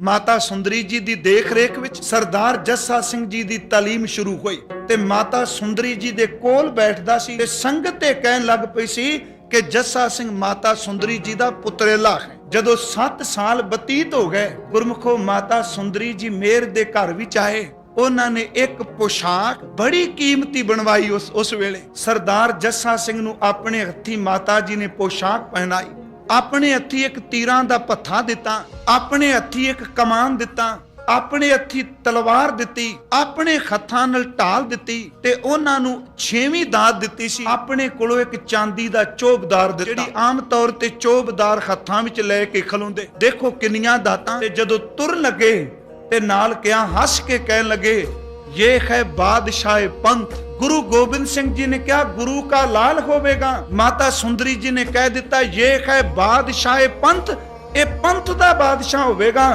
ਮਾਤਾ ਸੁੰਦਰੀ ਜੀ ਦੀ ਦੇਖ ਰੇਖ ਵਿੱਚ ਸਰਦਾਰ ਜੱਸਾ ਸਿੰਘ ਜੀ ਦੀ ਤਾਲੀਮ ਸ਼ੁਰੂ ਹੋਈ ਤੇ ਮਾਤਾ ਸੁੰਦਰੀ ਜੀ ਦੇ ਕੋਲ ਬੈਠਦਾ ਸੀ ਤੇ ਸੰਗਤ ਤੇ ਕਹਿਣ ਲੱਗ ਪਈ ਸੀ ਕਿ ਜੱਸਾ ਸਿੰਘ ਮਾਤਾ ਸੁੰਦਰੀ ਜੀ ਦਾ ਪੁੱਤਰੇਲਾ ਹੈ। ਜਦੋਂ 7 ਸਾਲ ਬਤੀਤ ਹੋ ਗਏ, ਗੁਰਮੁਖੋ ਮਾਤਾ ਸੁੰਦਰੀ ਜੀ ਮੇਰ ਦੇ ਘਰ ਵਿੱਚ ਆਏ। ਉਹਨਾਂ ਨੇ ਇੱਕ ਪੋਸ਼ਾਕ ਬੜੀ ਕੀਮਤੀ ਬਣਵਾਈ ਉਸ ਉਸ ਵੇਲੇ। ਸਰਦਾਰ ਜੱਸਾ ਸਿੰਘ ਨੂੰ ਆਪਣੇ ਹੱਥੀ ਮਾਤਾ ਜੀ ਨੇ ਪੋਸ਼ਾਕ ਪਹਿਨਾਈ। ਆਪਣੇ ਹੱਥੀ ਇੱਕ ਤੀਰਾਂ ਦਾ ਪੱਥਾ ਦਿੱਤਾ, ਆਪਣੇ ਹੱਥੀ ਇੱਕ ਕਮਾਨ ਦਿੱਤਾ, ਆਪਣੇ ਹੱਥੀ ਤਲਵਾਰ ਦਿੱਤੀ, ਆਪਣੇ ਹੱਥਾਂ ਨਾਲ ਢਾਲ ਦਿੱਤੀ ਤੇ ਉਹਨਾਂ ਨੂੰ ਛੇਵੀਂ ਦਾਤ ਦਿੱਤੀ ਸੀ। ਆਪਣੇ ਕੋਲੋਂ ਇੱਕ ਚਾਂਦੀ ਦਾ ਚੋਬਦਾਰ ਦਿੱਤਾ। ਜਿਹੜੀ ਆਮ ਤੌਰ ਤੇ ਚੋਬਦਾਰ ਹੱਥਾਂ ਵਿੱਚ ਲੈ ਕੇ ਖਲੋਂਦੇ, ਦੇਖੋ ਕਿੰਨੀਆਂ ਦਾਤਾਂ। ਤੇ ਜਦੋਂ ਤੁਰ ਲੱਗੇ ਤੇ ਨਾਲ ਕਿਹਾ ਹੱਸ ਕੇ ਕਹਿਣ ਲੱਗੇ ਇਹ ਹੈ ਬਾਦਸ਼ਾਹ ਪੰਥ ਗੁਰੂ ਗੋਬਿੰਦ ਸਿੰਘ ਜੀ ਨੇ ਕਿਹਾ ਗੁਰੂ ਕਾ ਲਾਲ ਹੋਵੇਗਾ ਮਾਤਾ ਸੁੰਦਰੀ ਜੀ ਨੇ ਕਹਿ ਦਿੱਤਾ ਇਹ ਹੈ ਬਾਦਸ਼ਾਹ ਪੰਥ ਇਹ ਪੰਥ ਦਾ ਬਾਦਸ਼ਾਹ ਹੋਵੇਗਾ